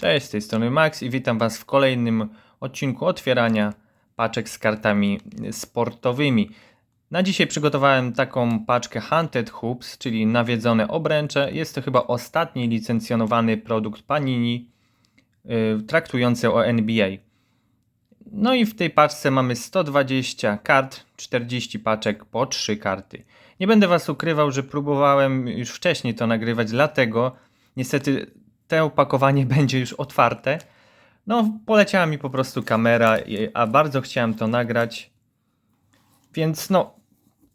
Cześć, z tej strony Max i witam Was w kolejnym odcinku otwierania paczek z kartami sportowymi. Na dzisiaj przygotowałem taką paczkę Hunted Hoops, czyli nawiedzone obręcze. Jest to chyba ostatni licencjonowany produkt Panini yy, traktujący o NBA. No i w tej paczce mamy 120 kart, 40 paczek po 3 karty. Nie będę Was ukrywał, że próbowałem już wcześniej to nagrywać, dlatego niestety to opakowanie będzie już otwarte. No, poleciała mi po prostu kamera, a bardzo chciałem to nagrać. Więc no,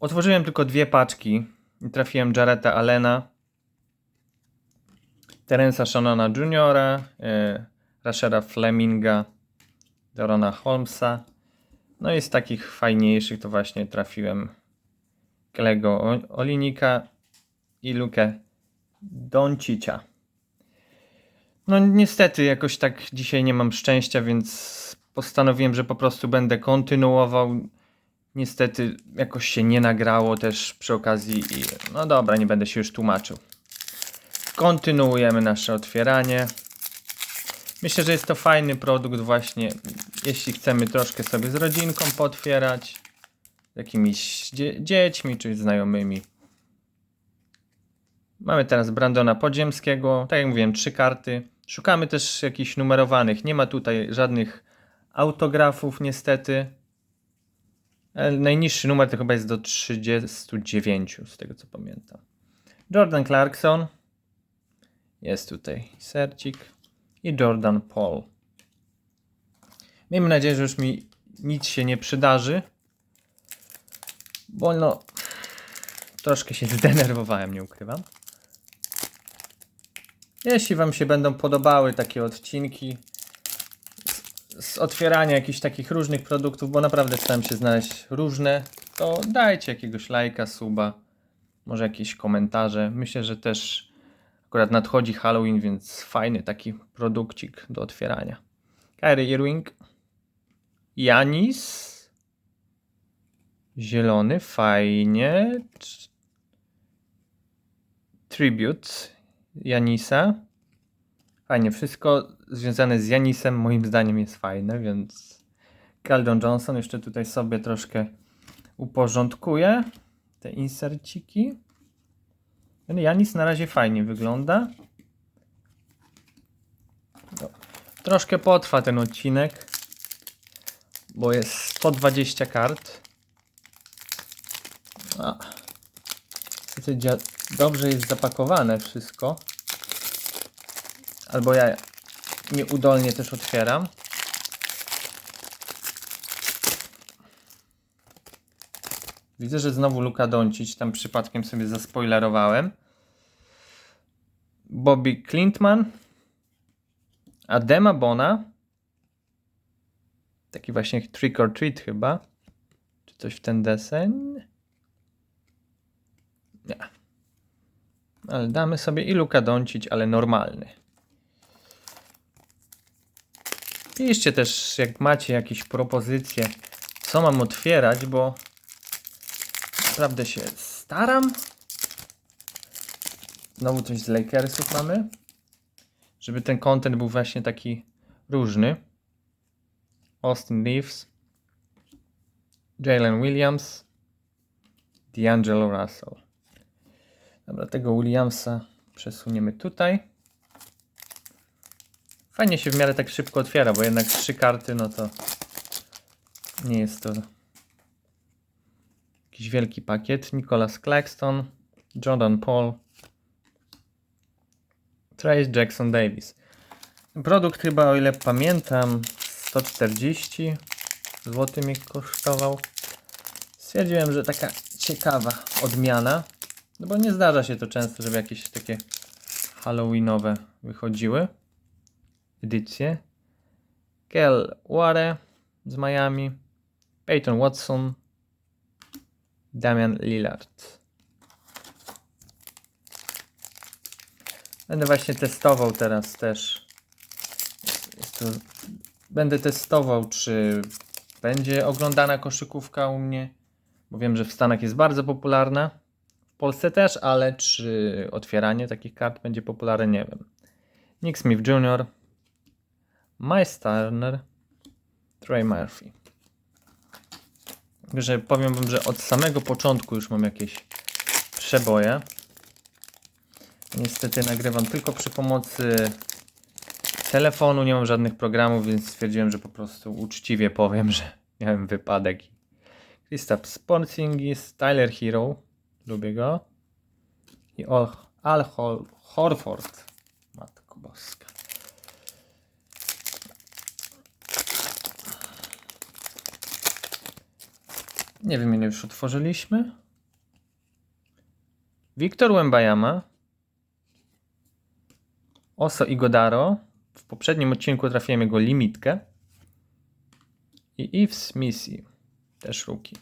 otworzyłem tylko dwie paczki trafiłem Jareta Allena, Terensa Shannona Jr., e, Rashera Fleminga, Dorona Holmesa. No i z takich fajniejszych to właśnie trafiłem Kelego O- Olinika i Lukę Doncicia. No niestety jakoś tak dzisiaj nie mam szczęścia, więc postanowiłem, że po prostu będę kontynuował. Niestety jakoś się nie nagrało też przy okazji i no dobra, nie będę się już tłumaczył. Kontynuujemy nasze otwieranie. Myślę, że jest to fajny produkt właśnie, jeśli chcemy troszkę sobie z rodzinką potwierać, jakimiś dzie- dziećmi czy znajomymi. Mamy teraz Brandona Podziemskiego, tak jak mówiłem, trzy karty. Szukamy też jakichś numerowanych. Nie ma tutaj żadnych autografów niestety. Ale najniższy numer to chyba jest do 39, z tego co pamiętam. Jordan Clarkson. Jest tutaj sercik. I Jordan Paul. Miejmy nadzieję, że już mi nic się nie przydarzy. Bo no, troszkę się zdenerwowałem, nie ukrywam. Jeśli Wam się będą podobały takie odcinki z, z otwierania jakichś takich różnych produktów, bo naprawdę staram się znaleźć różne, to dajcie jakiegoś lajka, suba, może jakieś komentarze. Myślę, że też akurat nadchodzi Halloween, więc fajny taki produkcik do otwierania. Kyrie Irving, Janis, zielony, fajnie. Tribute Janisa. Fajnie, wszystko związane z Janisem moim zdaniem jest fajne, więc Keldon Johnson jeszcze tutaj sobie troszkę uporządkuje te inserciki. Janis na razie fajnie wygląda. No, troszkę potrwa ten odcinek, bo jest 120 kart. A. Dobrze jest zapakowane wszystko. Albo ja nieudolnie też otwieram. Widzę, że znowu Luka Doncic, tam przypadkiem sobie zaspoilerowałem. Bobby Clintman. Adema Bona. Taki właśnie trick or treat chyba. Czy coś w ten deseń? Nie. Ale damy sobie i Luka Doncic, ale normalny. Piszcie też, jak macie jakieś propozycje, co mam otwierać, bo naprawdę się staram. Znowu coś z Lakersów mamy. Żeby ten content był właśnie taki różny. Austin Reeves. Jalen Williams. D'Angelo Russell. Dobra, tego Williamsa przesuniemy tutaj. Fajnie się w miarę tak szybko otwiera, bo jednak trzy karty, no to nie jest to jakiś wielki pakiet. Nicholas Claxton, Jordan Paul, Trace Jackson Davis. Produkt chyba, o ile pamiętam, 140 zł mi kosztował. Stwierdziłem, że taka ciekawa odmiana. No bo nie zdarza się to często, żeby jakieś takie halloweenowe wychodziły edycje. Kel Ware z Miami, Peyton Watson, Damian Lillard. Będę właśnie testował teraz też. To, będę testował, czy będzie oglądana koszykówka u mnie, bo wiem, że w Stanach jest bardzo popularna. Polsce też, ale czy otwieranie takich kart będzie popularne, nie wiem. Nick Smith Jr., Miles Turner, Trey Murphy. Także powiem wam, że od samego początku już mam jakieś przeboje. Niestety nagrywam tylko przy pomocy telefonu, nie mam żadnych programów, więc stwierdziłem, że po prostu uczciwie powiem, że miałem wypadek. Kristaps Sporzingis, Tyler Hero, lubię go. I Al, Al Hor- Horford. Matko Boska. Nie wiem ile już otworzyliśmy. Wiktor Wembayama. Oso Igodaro. W poprzednim odcinku trafiłem jego limitkę. I Yves Missy. Też ruki.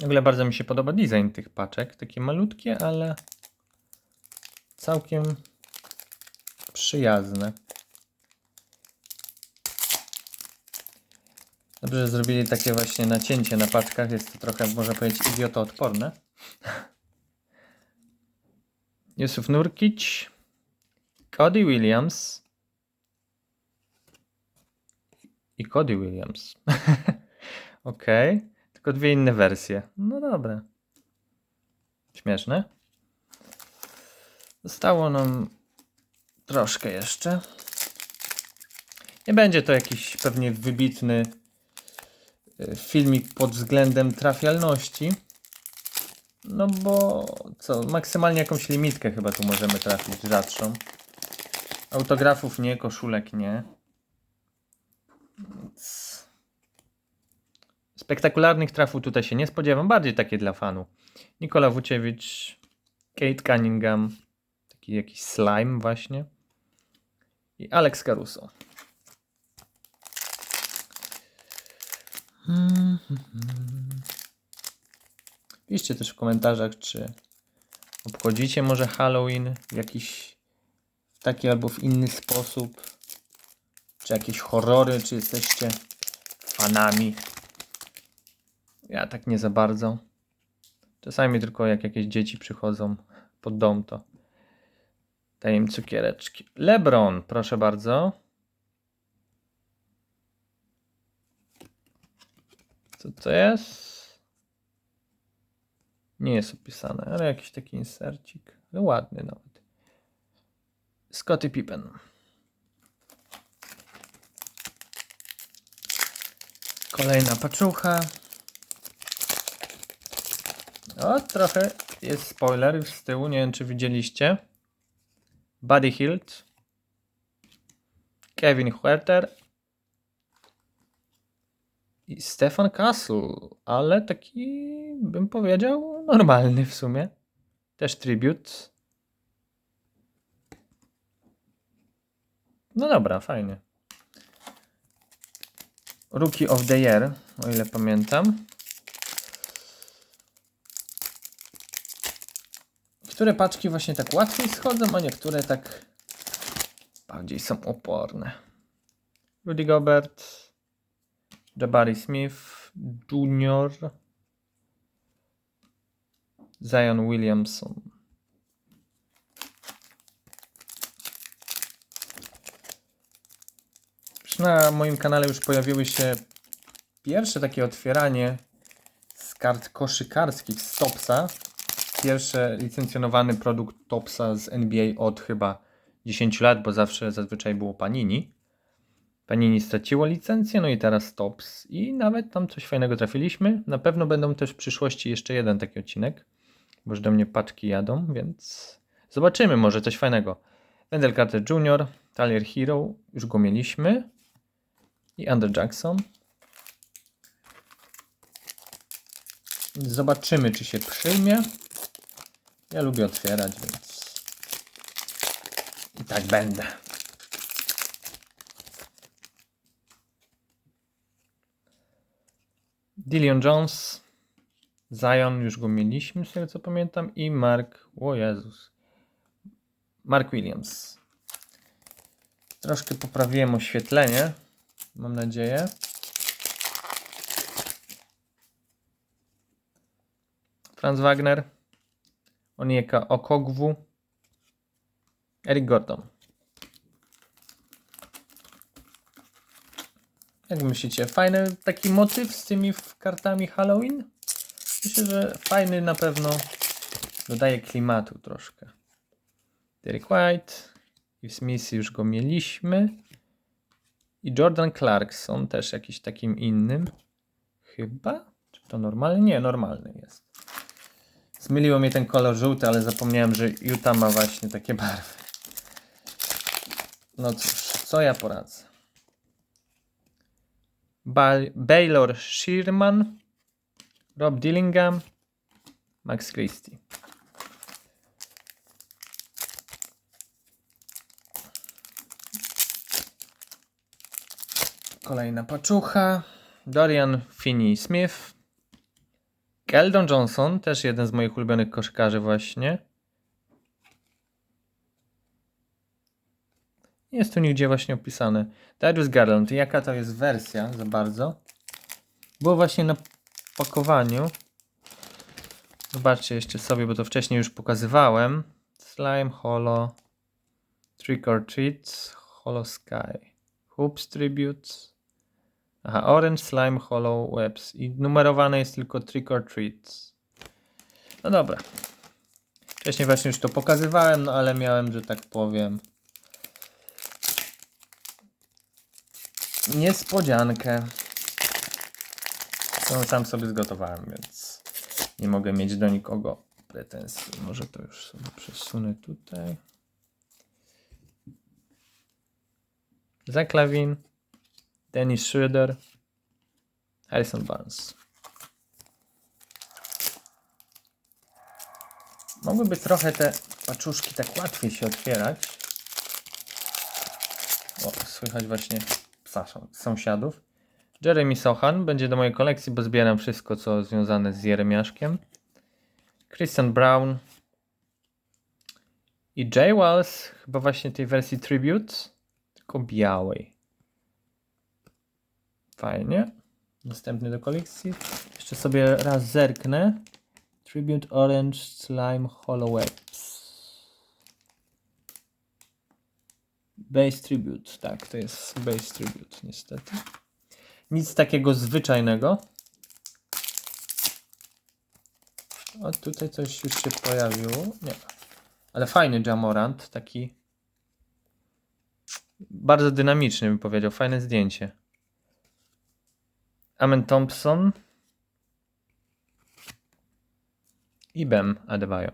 W ogóle bardzo mi się podoba design tych paczek. Takie malutkie, ale całkiem przyjazne. Dobrze, że zrobili takie właśnie nacięcie na paczkach. Jest to trochę, można powiedzieć, idiotoodporne. Yusuf Nurkic, Cody Williams i Cody Williams. Okej, tylko dwie inne wersje. No dobra. Śmieszne. Zostało nam troszkę jeszcze. Nie będzie to jakiś pewnie wybitny y, filmik pod względem trafialności. No bo co, maksymalnie jakąś limitkę chyba tu możemy trafić rzadszą. Autografów nie, koszulek nie. Więc... Spektakularnych trafów tutaj się nie spodziewam, bardziej takie dla fanu. Nikola Wuciewicz, Kate Cunningham, taki jakiś slime właśnie. I Alex Caruso. Piszcie też w komentarzach, czy obchodzicie może Halloween w jakiś w taki albo w inny sposób. Czy jakieś horrory, czy jesteście fanami. Ja tak nie za bardzo. Czasami tylko jak jakieś dzieci przychodzą pod dom, to daję im cukiereczki. Lebron, proszę bardzo. Co to jest? Nie jest opisane, ale jakiś taki insercik. Ale ładny nawet. Scottie Pippen. Kolejna paczucha. O, trochę jest spoiler już z tyłu. Nie wiem, czy widzieliście. Buddy Hilt. Kevin Huerter. I Stefan Castle, ale taki bym powiedział normalny w sumie. Też tribut. No dobra, fajnie. Rookie of the Year, o ile pamiętam. Niektóre paczki właśnie tak łatwiej schodzą, a niektóre tak bardziej są oporne. Rudy Gobert, Jabari Smith Jr., Zion Williamson. Na moim kanale już pojawiły się pierwsze takie otwieranie z kart koszykarskich z Topsa. Pierwszy licencjonowany produkt Topsa z NBA od chyba 10 lat, bo zawsze zazwyczaj było Panini. Panini straciło licencję, no i teraz Tops i nawet tam coś fajnego trafiliśmy. Na pewno będą też w przyszłości jeszcze jeden taki odcinek, bo już do mnie paczki jadą, więc zobaczymy, może coś fajnego. Wendell Carter Jr., Tyler Hero, już go mieliśmy i Andrew Jackson. Zobaczymy, czy się przyjmie. Ja lubię otwierać, więc i tak będę. Dillion Jones, Zion, już go mieliśmy, z tego co pamiętam, i Mark, o Jezus, Mark Williams. Troszkę poprawiłem oświetlenie, mam nadzieję. Franz Wagner, Onieka Okogwu, Eric Gordon. Jak myślicie, fajny taki motyw z tymi kartami Halloween? Myślę, że fajny na pewno dodaje klimatu troszkę. Derek White, i Smith już go mieliśmy. I Jordan Clarkson też jakiś takim innym. Chyba? Czy to normalny? Nie, normalny jest. Zmyliło mnie ten kolor żółty, ale zapomniałem, że Utah ma właśnie takie barwy. No cóż, co ja poradzę? Ba Baylor Sherman, Rob Dillingham, Max Christie. Kolejna paczucha. Dorian Finney-Smith. Keldon Johnson, też jeden z moich ulubionych koszykarzy właśnie. Nie Jest tu nigdzie właśnie opisane. Darius Garland. Jaka to jest wersja za bardzo? Było właśnie na pakowaniu. Zobaczcie jeszcze sobie, bo to wcześniej już pokazywałem. Slime, Holo, Trick or Treat, Holo Sky, Hoops Tributes. Aha, Orange, Slime, Hollow Webs. I numerowane jest tylko Trick or Treat. No dobra. Wcześniej właśnie już to pokazywałem, no ale miałem, że tak powiem, niespodziankę. którą sam sobie zgotowałem, więc nie mogę mieć do nikogo pretensji. Może to już sobie przesunę tutaj. Zach Lavin, Dennis Schroeder, Harrison Barnes. Mogłyby trochę te paczuszki tak łatwiej się otwierać. O, słychać właśnie psa sąsiadów. Jeremy Sochan będzie do mojej kolekcji, bo zbieram wszystko, co związane z Jeremiaszkiem. Christian Brown. I Jay Wells, chyba właśnie tej wersji Tribute, tylko białej. Fajnie. Następny do kolekcji. Jeszcze sobie raz zerknę. Tribute Orange Slime Hollow Webs. Base Tribute, tak, to jest Base Tribute, niestety. Nic takiego zwyczajnego. O, tutaj coś już się pojawiło. Nie. Ale fajny Jamorant, taki bardzo dynamiczny bym powiedział, fajne zdjęcie. Amen Thompson i Bem Adebayo.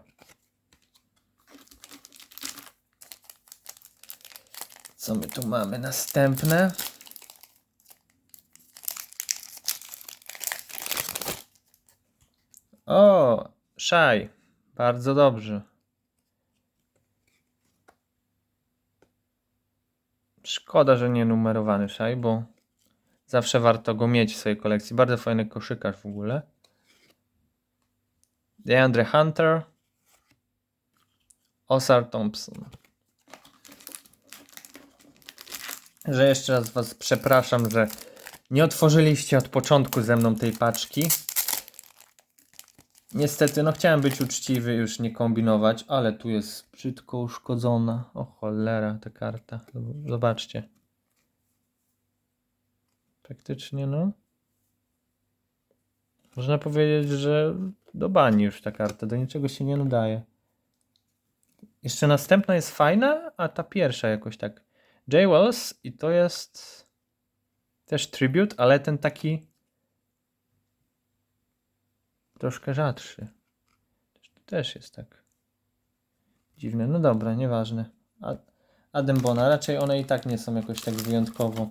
Co my tu mamy następne? O, Szaj. Bardzo dobrze. Szkoda, że nie numerowany Szaj, bo zawsze warto go mieć w swojej kolekcji. Bardzo fajny koszykarz w ogóle. DeAndre Hunter. Osar Thompson. Że jeszcze raz Was przepraszam, że nie otworzyliście od początku ze mną tej paczki. Niestety, no chciałem być uczciwy, już nie kombinować, ale tu jest brzydko uszkodzona. O cholera, ta karta. Zobaczcie. Praktycznie, no. Można powiedzieć, że do bani już ta karta, do niczego się nie nadaje. Jeszcze następna jest fajna, a ta pierwsza jakoś tak. J. Wells i to jest też tribute, ale ten taki troszkę rzadszy. To też jest tak dziwne. No dobra, nieważne. A- Adembona, raczej one i tak nie są jakoś tak wyjątkowo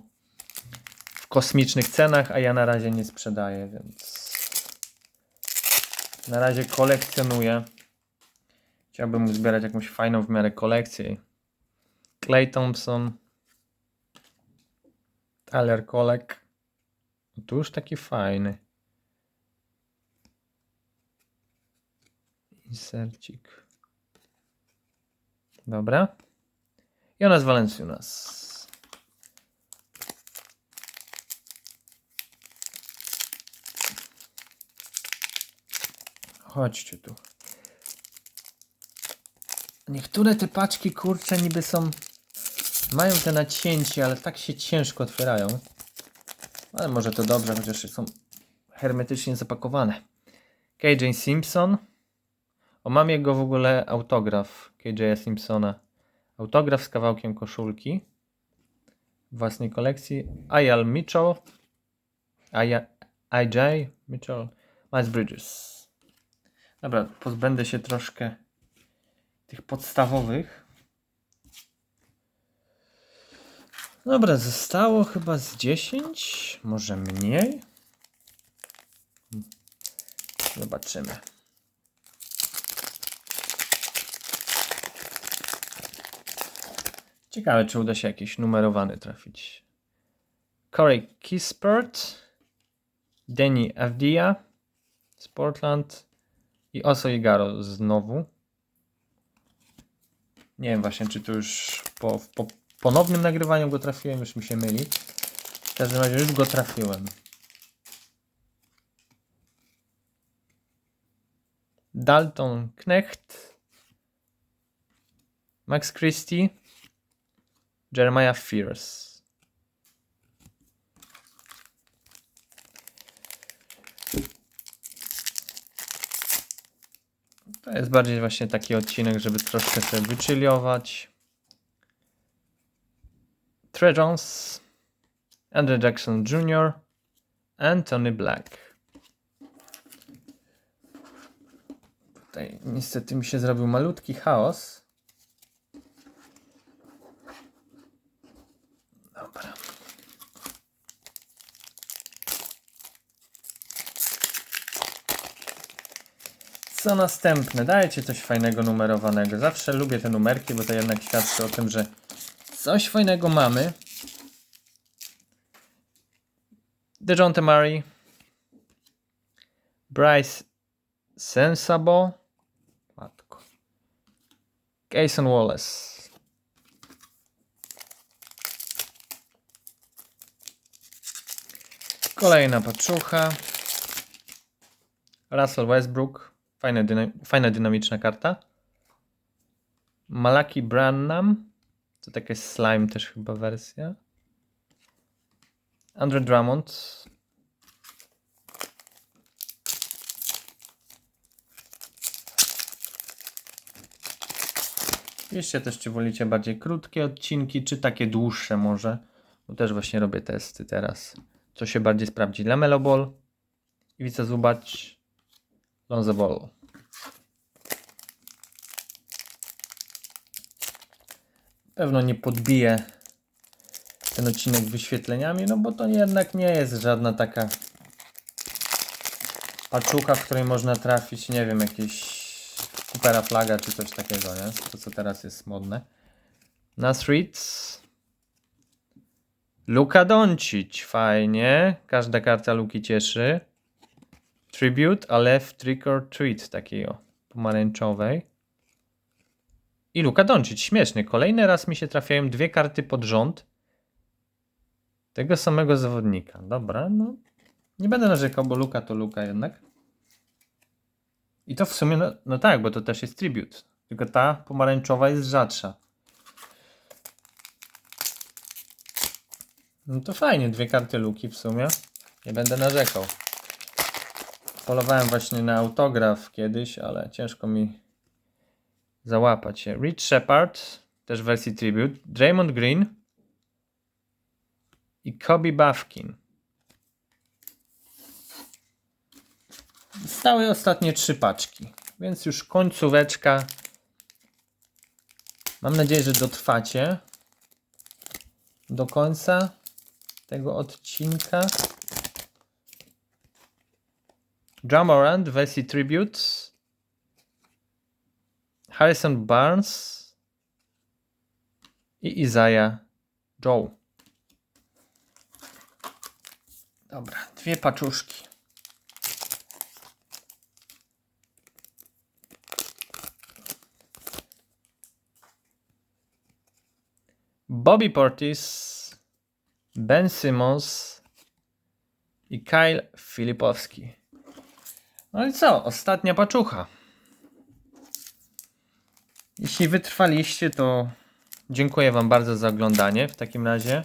kosmicznych cenach, a ja na razie nie sprzedaję, więc na razie kolekcjonuję. Chciałbym zbierać jakąś fajną w miarę kolekcję. Clay Thompson, Tyler Kolek. No tu już taki fajny. Insercik. Dobra. Jonas Valenciunas. Chodźcie tu. Niektóre te paczki, kurcze, niby są... Mają te nacięcie, ale tak się ciężko otwierają. Ale może to dobrze, chociaż są hermetycznie zapakowane. KJ Simpson. O, mam jego w ogóle autograf KJ Simpsona. Autograf z kawałkiem koszulki własnej kolekcji. Ayal Mitchell. IJ Mitchell. Miles Bridges. Dobra, pozbędę się troszkę tych podstawowych. Dobra, zostało chyba z 10, może mniej. Zobaczymy. Ciekawe, czy uda się jakiś numerowany trafić. Corey Kispert, Danny Avdia z Portland i Oso Igaro znowu. Nie wiem właśnie, czy tu już po, po ponownym nagrywaniu go trafiłem, już mi się myli. W każdym razie już go trafiłem. Dalton Knecht, Max Christie, Jeremiah Fierce. To jest bardziej właśnie taki odcinek, żeby troszkę sobie wychillować. Trey Jones, Andrew Jackson Jr., Anthony Black. Tutaj niestety mi się zrobił malutki chaos. Co następne? Dajcie coś fajnego numerowanego. Zawsze lubię te numerki, bo to jednak świadczy o tym, że coś fajnego mamy. DeJounte Murray. Bryce Sensabo. Matko. Cason Wallace. Kolejna paczucha. Russell Westbrook. Fajna, fajna dynamiczna karta. Malaki Branham. To takie slime też chyba wersja. Andre Drummond. Piszcie też, czy wolicie bardziej krótkie odcinki, czy takie dłuższe może. Bo też właśnie robię testy teraz. Co się bardziej sprawdzi. Lamelo Ball. Iwica Zubacz. Lonzo Ball. Pewno nie podbiję ten odcinek wyświetleniami, no bo to jednak nie jest żadna taka paczucha, w której można trafić, nie wiem, jakieś supera flaga czy coś takiego, nie? To co teraz jest modne. Na streets. Luka Doncic, fajnie. Każda karta Luki cieszy. Tribute, a left trick or treat takiego pomarańczowej. I Luka Doncic, śmieszny. Kolejny raz mi się trafiają dwie karty pod rząd tego samego zawodnika. Dobra, no. Nie będę narzekał, bo Luka to Luka jednak. I to w sumie, no, no tak, bo to też jest tribute. Tylko ta pomarańczowa jest rzadsza. No to fajnie, dwie karty Luki w sumie. Nie będę narzekał. Polowałem właśnie na autograf kiedyś, ale ciężko mi załapać się. Rich Shepard, też w wersji tribute. Draymond Green i Kobe Bafkin. Stały ostatnie trzy paczki, więc już końcóweczka. Mam nadzieję, że dotrwacie do końca tego odcinka. Jamorant w wersji Tribute. Harrison Barnes i Isaiah Joe. Dobra, dwie paczuszki. Bobby Portis, Ben Simmons i Kyle Filipowski. No i co? Ostatnia paczucha. Jeśli wytrwaliście, to dziękuję Wam bardzo za oglądanie w takim razie.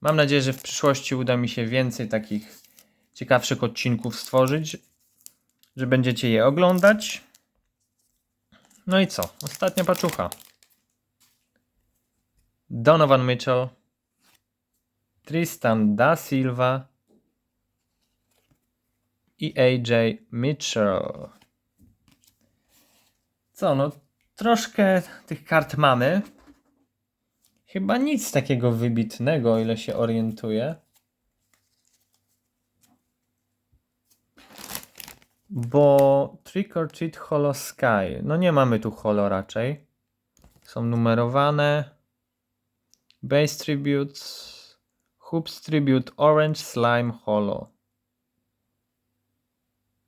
Mam nadzieję, że w przyszłości uda mi się więcej takich ciekawszych odcinków stworzyć, że będziecie je oglądać. No i co? Ostatnia paczucha. Donovan Mitchell, Tristan da Silva i AJ Mitchell. Co, no troszkę tych kart mamy. Chyba nic takiego wybitnego, o ile się orientuję. Bo Trick or Treat Holo Sky. No nie mamy tu holo raczej. Są numerowane. Base Tributes. Hoops Tribute Orange Slime Holo.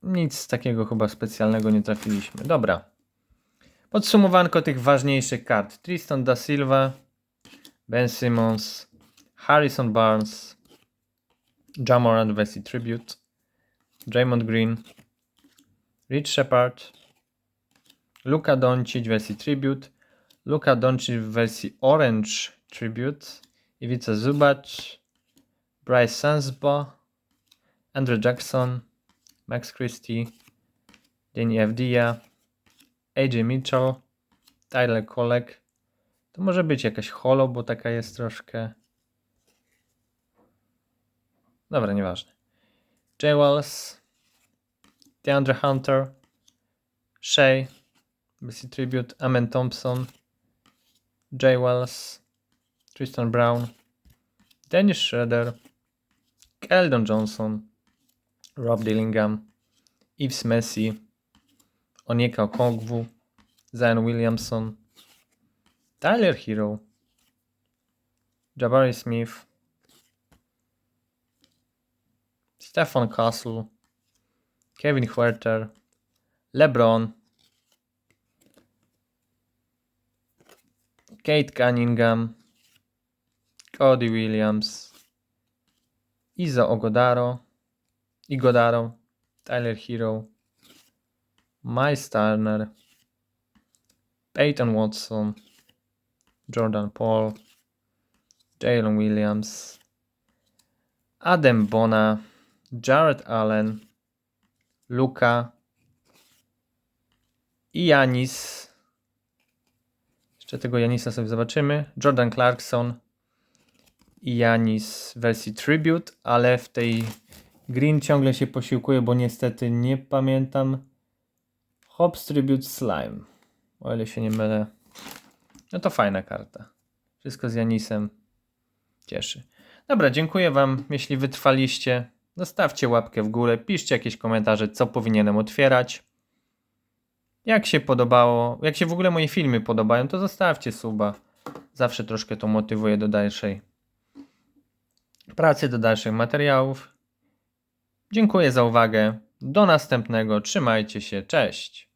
Nic takiego chyba specjalnego nie trafiliśmy. Dobra. Podsumowanko tych ważniejszych kart. Tristan da Silva, Ben Simmons, Harrison Barnes, Jamorant Vesey Tribute, Draymond Green, Rich Shepard, Luka Doncic wersji Tribute, Luka Doncic w wersji Orange Tribute, Iwica Zubac, Bryce Sansba, Andrew Jackson, Max Christie, Danny Avdia, AJ Mitchell, Tyler Kolek. To może być jakaś holo, bo taka jest troszkę... Dobra, nieważne. Jay Wells, DeAndre Hunter, Shea, BC Tribute, Amen Thompson, Jay Wells, Tristan Brown, Dennis Schroeder, Keldon Johnson, Rob Dillingham, Yves Messi, Onyeka Okongwu, Zion Williamson, Tyler Hero, Jabari Smith, Stefan Castle, Kevin Huerter, LeBron, Kate Cunningham, Cody Williams, Izo Ogodaro, Igodaro, Tyler Hero, Miles Turner, Peyton Watson, Jordan Paul, Jalen Williams, Adam Bona, Jared Allen, Luka i Janis. Jeszcze tego Janisa sobie zobaczymy. Jordan Clarkson i Janis w wersji Tribute, ale w tej Green ciągle się posiłkuje, bo niestety nie pamiętam. Hobbs Tribute Slime. O ile się nie mylę. No to fajna karta. Wszystko z Janisem. Cieszy. Dobra, dziękuję Wam, jeśli wytrwaliście. Zostawcie łapkę w górę, piszcie jakieś komentarze, co powinienem otwierać. Jak się podobało, jak się w ogóle moje filmy podobają, to zostawcie suba. Zawsze troszkę to motywuje do dalszej pracy, do dalszych materiałów. Dziękuję za uwagę. Do następnego. Trzymajcie się. Cześć.